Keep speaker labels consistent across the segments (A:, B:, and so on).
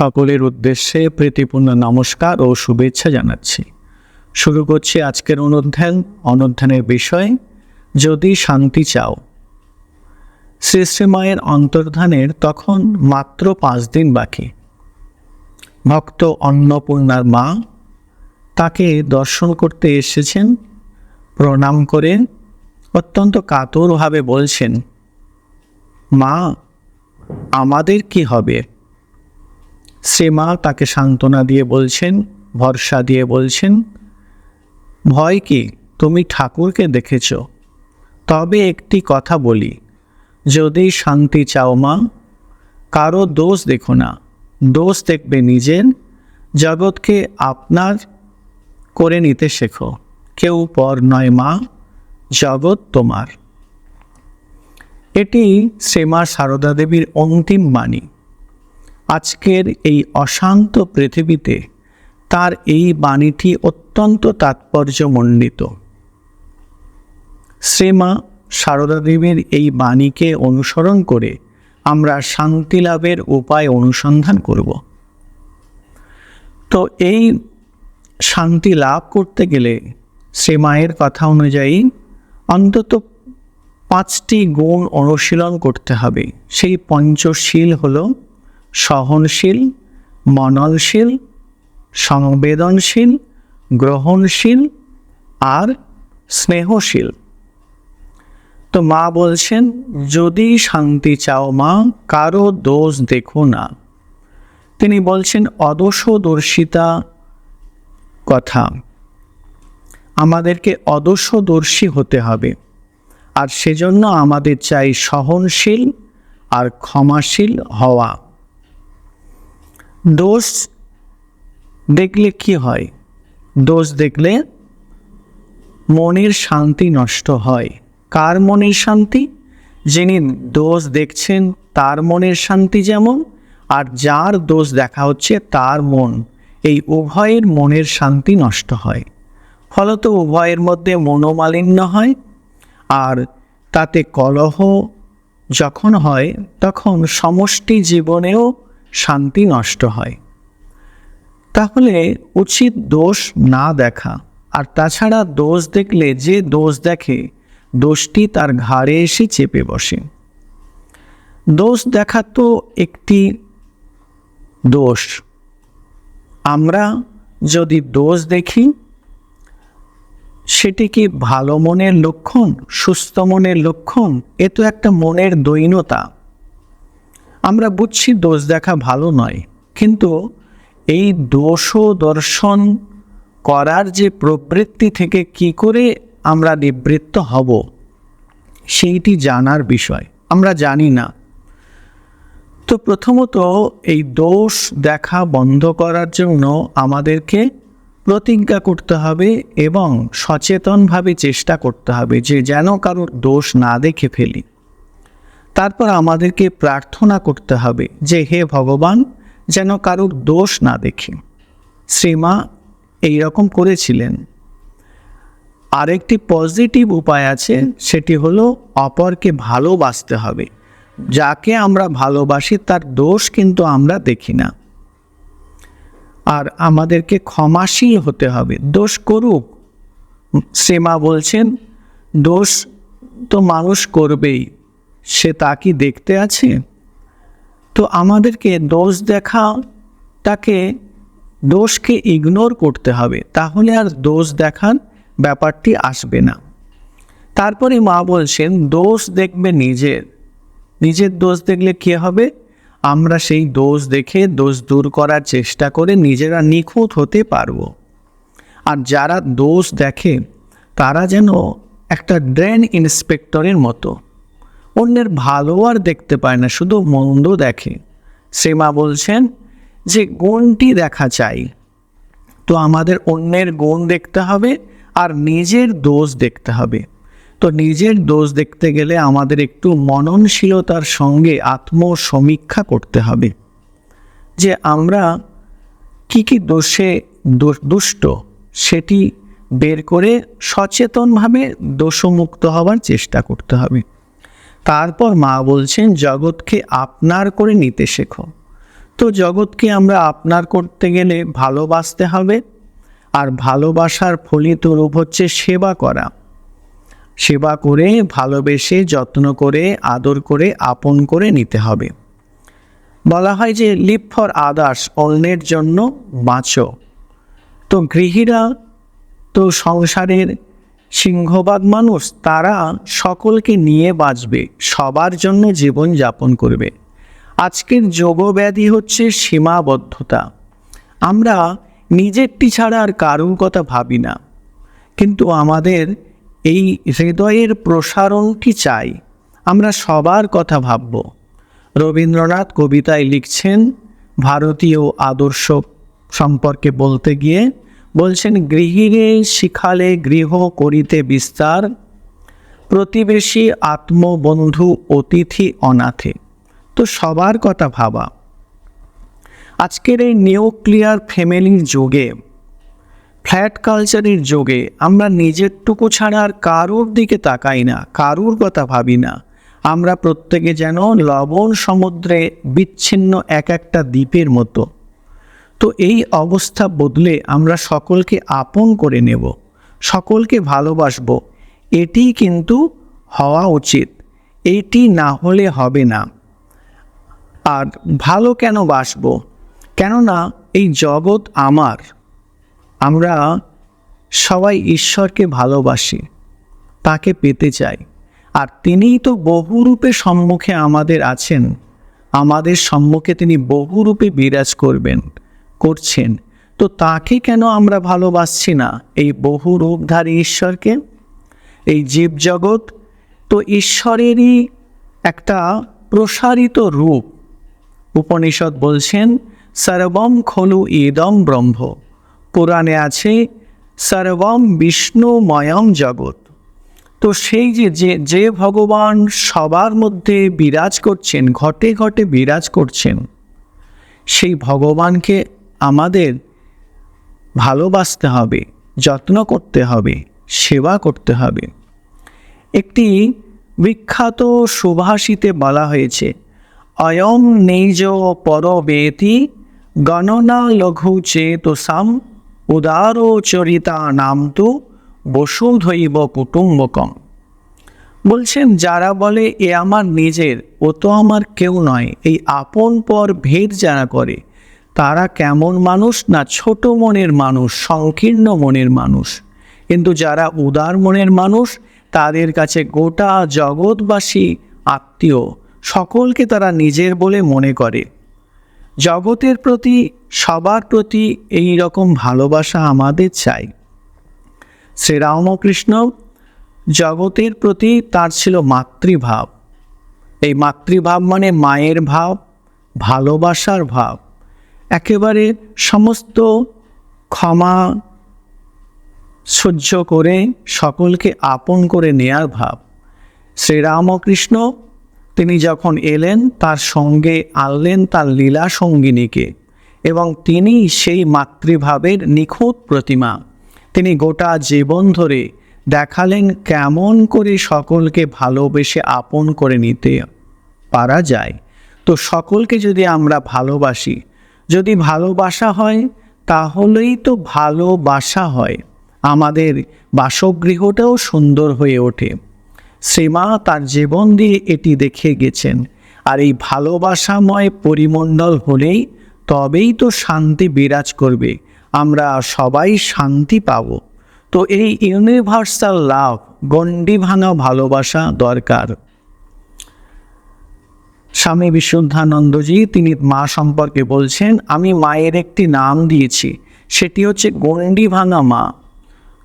A: সকলের উদ্দেশ্যে প্রীতিপূর্ণ নমস্কার ও শুভেচ্ছা জানাচ্ছি। শুরু করছি আজকের অনুধ্যান, অনুধ্যানের বিষয়, যদি শান্তি চাও। শ্রী শ্রী মায়ের অন্তর্ধানের তখন মাত্র পাঁচ দিন বাকি। ভক্ত অন্নপূর্ণার মা তাকে দর্শন করতে এসেছেন, প্রণাম করে অত্যন্ত কাতরভাবে বলছেন, মা, আমাদের কি হবে? সে মা তাকে সান্ত্বনা দিয়ে বলছেন, ভরসা দিয়ে বলছেন, ভয় কি? তুমি ঠাকুরকে দেখেছ। তবে একটি কথা বলি, যদি শান্তি চাও মা, কারও দোষ দেখো না। দোষ দেখবে নিজের, জগৎকে আপনার করে নিতে শেখো। কেউ পর নয় মা, জগৎ তোমার। এটি শ্রীমা সারদা দেবীর অন্তিম বাণী। আজকের এই অশান্ত পৃথিবীতে তার এই বাণীটি অত্যন্ত তাৎপর্যমণ্ডিত। শ্রীমা সারদা দেবীর এই বাণীকে অনুসরণ করে আমরা শান্তি লাভের উপায় অনুসন্ধান করব। তো এই শান্তি লাভ করতে গেলে শ্রী মায়ের কথা অনুযায়ী অন্তত পাঁচটি গুণ অনুশীলন করতে হবে। সেই পঞ্চশীল হল সহনশীল, মননশীল, সংবেদনশীল, গ্রহণশীল আর স্নেহশীল। তো মা বলছেন, যদি শান্তি চাও মা, কারও দোষ দেখো না। তিনি বলছেন, অদোষদর্শিতা কথা। আমাদেরকে অদোষদর্শী হতে হবে। আর সেজন্য আমাদের চাই সহনশীল আর ক্ষমাশীল হওয়া। দোষ দেখলে কি হয়? দোষ দেখলে মনের শান্তি নষ্ট হয়। কার মনের শান্তি? যিনি দোষ দেখছেন, তার মনের শান্তি যেমন, আর যার দোষ দেখা হচ্ছে, তার মন। এই উভয়ের মনের শান্তি নষ্ট হয়। ফলত উভয়ের মধ্যে মনোমালিন্য হয়, আর তাতে কলহ যখন হয়, তখন সমষ্টি জীবনেও শান্তি নষ্ট হয়। তাহলে উচিত দোষ না দেখা। আর তাছাড়া দোষ দেখলে যে দোষ দেখে, দোষটি তার ঘাড়ে এসে চেপে বসে। দোষ দেখা তো একটি দোষ। আমরা যদি দোষ দেখি, সেটি কি ভালো মনের লক্ষণ, সুস্থ মনের লক্ষণ? এ তো একটা মনের দৈনতা। আমরা বুঝছি দোষ দেখা ভালো নয়। কিন্তু এই দোষ দর্শন করার যে প্রবৃত্তি থেকে কি করে আমরা নিবৃত্ত হব, সেইটি জানার বিষয়। আমরা জানি না। তো প্রথমত এই দোষ দেখা বন্ধ করার জন্য আমাদেরকে প্রতিজ্ঞা করতে হবে এবং সচেতনভাবে চেষ্টা করতে হবে যে যেন কারোর দোষ না দেখে ফেলি। তারপর আমাদেরকে প্রার্থনা করতে হবে যে হে ভগবান, যেন কারোর দোষ না দেখি। শ্রীমা এই রকম করেছিলেন। আরেকটি পজিটিভ উপায় আছে, সেটি হলো অপরকে ভালোবাসতে হবে। যাকে আমরা ভালোবাসি, তার দোষ কিন্তু আমরা দেখি না। আর আমাদেরকে ক্ষমাশীল হতে হবে। দোষ করুক। শ্রীমা বলছেন, দোষ তো মানুষ করবেই। সে তা কি দেখতে আছে? তো আমাদেরকে দোষ দেখা তাকে দোষকে ইগনোর করতে হবে। তাহলে আর দোষ দেখার ব্যাপারটি আসবে না। তারপরে মা বলছেন, দোষ দেখবে নিজের। নিজের দোষ দেখলে কী হবে? আমরা সেই দোষ দেখে দোষ দূর করার চেষ্টা করে নিজেরা নিখুঁত হতে পারব। আর যারা দোষ দেখে, তারা যেন একটা ড্রেন ইন্সপেক্টরের মতো অন্যের ভালো আর দেখতে পায় না, শুধু মন্দ দেখে। শ্রীমা বলছেন যে, গুণটি দেখা চাই। তো আমাদের অন্যের গুণ দেখতে হবে আর নিজের দোষ দেখতে হবে। তো নিজের দোষ দেখতে গেলে আমাদের একটু মননশীলতার সঙ্গে আত্মসমীক্ষা করতে হবে। যে আমরা কি কি দোষে দুষ্ট, সেটি বের করে সচেতনভাবে দোষমুক্ত হবার চেষ্টা করতে হবে। তারপর মা বলছেন, জগৎকে আপনার করে নিতে শেখো। তো জগৎকে আমরা আপনার করতে গেলে ভালোবাসতে হবে, আর ভালোবাসার ফলিত রূপ হচ্ছে সেবা করা। সেবা করে, ভালোবেসে, যত্ন করে, আদর করে, আপন করে নিতে হবে। বলা হয় যে লিভ ফর আদার্স অন্যের জন্য বাঁচো। তো গৃহীরা তো সংসারের সিংহবাগ মানুষ তারা সকলকে নিয়ে বাঁচবে, সবার জন্য জীবন যাপন করবে। আজকের যোগব্যাধি হচ্ছে সীমাবদ্ধতা। আমরা নিজেরটি ছাড়া আর কারুর কথা ভাবি না। কিন্তু আমাদের এই হৃদয়ের প্রসারণটি চাই। আমরা সবার কথা ভাবব। রবীন্দ্রনাথ কবিতায় লিখছেন, ভারতীয় আদর্শ সম্পর্কে বলতে গিয়ে বলছেন গৃহিরে শিখালে গৃহ করিতে বিস্তার, প্রতিবেশী আত্মবন্ধু অতিথি অনাথে। তো সবার কথা ভাবা। আজকের এই নিউক্লিয়ার ফ্যামিলির যোগে, ফ্ল্যাট কালচারের যোগে, আমরা নিজেরটুকু ছাড়া আর কারোর দিকে তাকাই না, কারুর কথা ভাবি না। আমরা প্রত্যেকে যেন লবণ সমুদ্রে বিচ্ছিন্ন এক একটা দ্বীপের মতো। তো এই অবস্থা বদলে আমরা সকলকে আপন করে নেব, সকলকে ভালোবাসব। এটি কিন্তু হওয়া উচিত, এটি না হলে হবে না। আর ভালো কেন বাসব? কেননা এই জগৎ আমার। আমরা সবাই ঈশ্বরকে ভালোবাসি, তাকে পেতে চাই। আর তিনিই তো বহুরূপে সম্মুখে আমাদের আছেন, আমাদের সম্মুখে তিনি বহুরূপে বিরাজ করবেন। করছেন। তো তাকে কেন আমরা ভালোবাসছি না? এই বহু রূপধারী ঈশ্বরকে? এই জীবজগৎ? তো ঈশ্বরেরই একটা প্রসারিত রূপ। উপনিষদ বলছেন, সর্বম খলু ইদম ব্রহ্ম। পুরাণে আছে, সর্বম বিষ্ণুময়ম জগৎ। তো সেই যে যে যে ভগবান সবার মধ্যে বিরাজ করছেন, ঘটে ঘটে বিরাজ করছেন, সেই ভগবানকে আমাদের ভালোবাসতে হবে, যত্ন করতে হবে, সেবা করতে হবে। একটি বিখ্যাত সুভাষিতে বলা হয়েছে অয়ম নেজ পরবেতি গণনা লঘু চেতসাম উদার চরিতা নাম তো, বসুধৈব কুটুম্বকম। বলছেন, যারা বলে, এ আমার নিজের, ও তো আমার কেউ নয়, এই আপন পর ভেদ যারা করে তারা কেমন মানুষ না ছোট মনের মানুষ, সংকীর্ণ মনের মানুষ? কিন্তু যারা উদার মনের মানুষ, তাদের কাছে গোটা জগৎবাসী আত্মীয়। সকলকে তারা নিজের বলে মনে করে। জগতের প্রতি, সবার প্রতি এই রকম ভালোবাসা আমাদের চাই। শ্রীরামকৃষ্ণ জগতের প্রতি তার ছিল মাতৃভাব। এই মাতৃভাব মানে মায়ের ভাব, ভালোবাসার ভাব। একেবারে সমস্ত ক্ষমা সহ্য করে সকলকে আপন করে নেয়ার ভাব। শ্রীরামকৃষ্ণ তিনি যখন এলেন, তার সঙ্গে আনলেন তার লীলা সঙ্গিনীকে এবং তিনি সেই মাতৃভাবের নিখুঁত প্রতিমা। তিনি গোটা জীবন ধরে দেখালেন কেমন করে সকলকে ভালোবেসে আপন করে নিতে পারা যায়। তো সকলকে যদি আমরা ভালোবাসি যদি ভালোবাসা হয়, তাহলেই তো ভালোবাসা হয়। আমাদের বাসগৃহটাও সুন্দর হয়ে ওঠে। শ্রীমা তার জীবন দিয়ে এটি দেখে গেছেন। আর এই ভালোবাসাময় পরিমণ্ডল হলেই তবেই তো শান্তি বিরাজ করবে। আমরা সবাই শান্তি পাব। তো এই ইউনিভার্সাল লাভ গণ্ডি ভাঙা ভালোবাসা দরকার। স্বামী বিশুদ্ধানন্দজি, তিনি মা সম্পর্কে বলছেন, আমি মায়ের একটি নাম দিয়েছি, সেটি হচ্ছে গণ্ডি ভাঙা মা।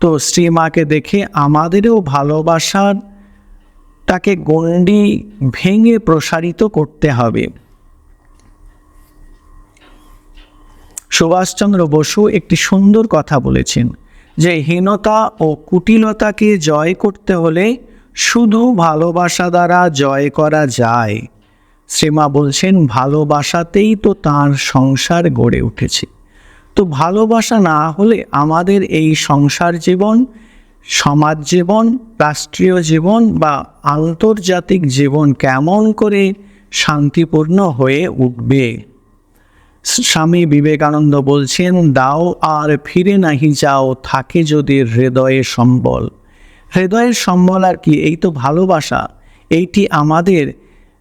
A: তো শ্রীমাকে দেখে আমাদেরও ভালোবাসার, তাকে গণ্ডি ভেঙে প্রসারিত করতে হবে। সুভাষচন্দ্র বসু একটি সুন্দর কথা বলেছেন, যে হীনতা ও কুটিলতাকে জয় করতে হলে শুধু ভালোবাসা দ্বারা জয় করা যায়। শ্রীমা বলছেন, ভালোবাসাতেই তো তার সংসার গড়ে উঠেছে। তো ভালোবাসা না হলে আমাদের এই সংসার জীবন, সমাজ জীবন, রাষ্ট্রীয় জীবন বা আন্তর্জাতিক জীবন কেমন করে শান্তিপূর্ণ হয়ে উঠবে? স্বামী বিবেকানন্দ বলছেন, দাও আর ফিরে নাহি যাও, থাকে যদি হৃদয়ে সম্বল। হৃদয়ের সম্বল আর কি? এই তো ভালোবাসা। এইটি আমাদের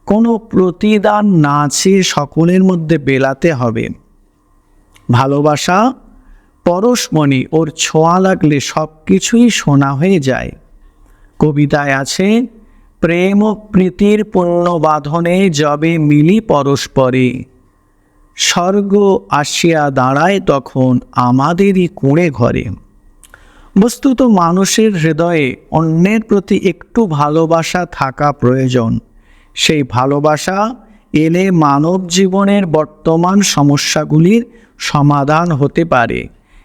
A: কোনো প্রতিদান না চেয়ে সকলের মধ্যে বেলাতে হবে। ভালোবাসা, পরশমণি ওর ছোঁয়া লাগলে সব কিছুই শোনা হয়ে যায়। কবিতায় আছে, প্রেম ও প্রীতির পুণ্য বাঁধনে যবে মিলি পরস্পরে। স্বর্গ আসিয়া দাঁড়ায় তখন আমাদেরই কুঁড়ে ঘরে। বস্তুত মানুষের হৃদয়ে অন্যের প্রতি একটু ভালোবাসা থাকা প্রয়োজন। সেই ভালোবাসা এলে মানব জীবনের বর্তমান সমস্যাগুলির সমাধান হতে পারে।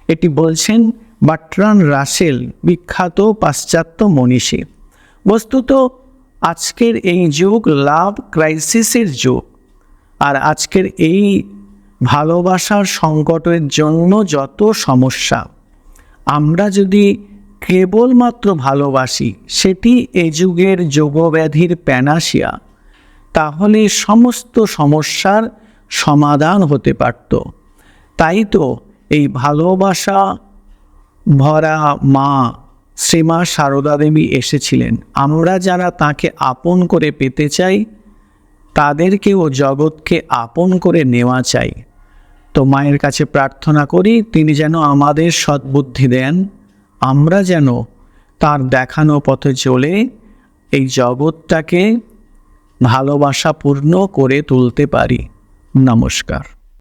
A: এটি বলছেন বাট্রান রাসেল, বিখ্যাত পাশ্চাত্য মনীষী। বস্তুত আজকের এই যুগ লাভ ক্রাইসিসের যুগ, আর আজকের এই ভালোবাসার সংকটের জন্য যত সমস্যা, আমরা যদি কেবলমাত্র ভালোবাসি, সেটি এ যুগের যোগব্যাধির প্যানাসিয়া তাহলে সমস্ত সমস্যার সমাধান হতে পারত। তাই তো এই ভালোবাসা ভরা মা শ্রীমা সারদা দেবী এসেছিলেন। আমরা যারা তাকে আপন করে পেতে চাই, তাদেরকেও জগৎকে আপন করে নেওয়া চাই। তো মায়ের কাছে প্রার্থনা করি, তিনি যেন আমাদের সদ্বুদ্ধি দেন। আমরা যেন তার দেখানো পথে চলে, এই জগৎটাকে ভালোবাসাপূর্ণ করে তুলতে পারি। নমস্কার।